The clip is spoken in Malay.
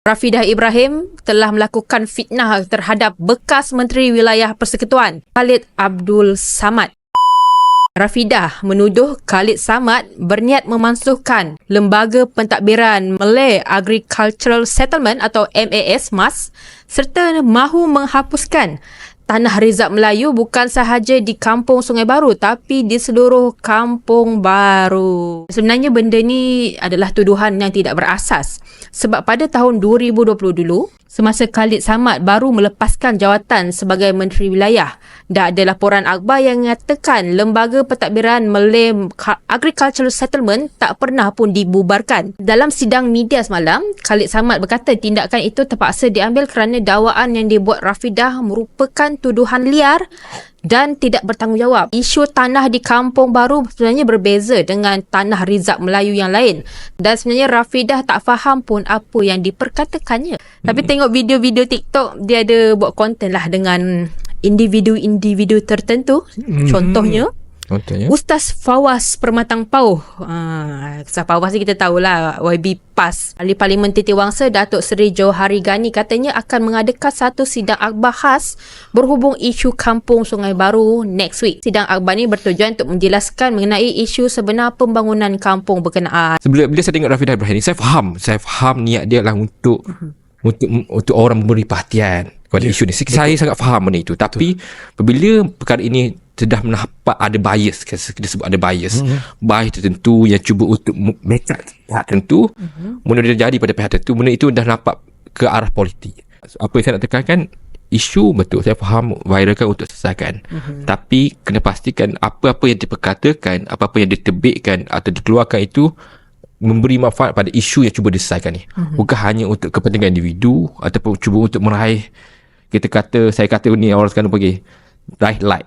Rafidah Ibrahim telah melakukan fitnah terhadap bekas Menteri Wilayah Persekutuan Khalid Abdul Samad. Rafidah menuduh Khalid Samad berniat memansuhkan Lembaga Pentadbiran Malay Agricultural Settlement atau MAS MAS serta mahu menghapuskan Tanah Rizab Melayu bukan sahaja di Kampung Sungai Baru tapi di seluruh Kampung Baru. Sebenarnya benda ni adalah tuduhan yang tidak berasas. Sebab pada tahun 2020 dulu, semasa Khalid Samad baru melepaskan jawatan sebagai Menteri Wilayah, dah ada laporan akhbar yang mengatakan Lembaga Pentadbiran Malay Agricultural Settlement tak pernah pun dibubarkan. Dalam sidang media semalam, Khalid Samad berkata tindakan itu terpaksa diambil kerana dakwaan yang dibuat Rafidah merupakan tuduhan liar dan tidak bertanggungjawab. Isu tanah di Kampung Baru sebenarnya berbeza dengan tanah Rizab Melayu yang lain. Dan sebenarnya Rafidah tak faham pun apa yang diperkatakannya. Hmm. Tapi tengok video-video TikTok, dia ada buat konten lah dengan individu-individu tertentu. Hmm. Contohnya, Contohnya? Ustaz Fawaz Permatang Pauh. Uh, Ustaz Fawaz ni kita tahulah YB PAS. Ahli Parlimen Titi Wangsa Datuk Seri Johari Gani katanya akan mengadakan satu sidang akhbar khas berhubung isu kampung Sungai Baru next week. Sidang akhbar ni bertujuan untuk menjelaskan mengenai isu sebenar pembangunan kampung berkenaan. Sebelum bila saya tengok Rafidah Ibrahim ni, saya faham. Saya faham niat dia lah untuk uh-huh. untuk untuk orang memberi perhatian kepada yeah. isu ni. Saya Betul. sangat faham benda itu. Tapi Betul. apabila perkara ini sudah menampak ada bias kita sebut ada bias mm-hmm. bias tertentu yang cuba untuk mecat pihak tertentu mm-hmm. dia jadi pada pihak tertentu benda itu dah nampak ke arah politik apa yang saya nak tekankan isu betul saya faham viralkan untuk selesaikan mm-hmm. tapi kena pastikan apa-apa yang diperkatakan apa-apa yang ditebikkan atau dikeluarkan itu memberi manfaat pada isu yang cuba diselesaikan ni mm-hmm. bukan hanya untuk kepentingan individu ataupun cuba untuk meraih kita kata saya kata ni orang sekarang pergi. Raih like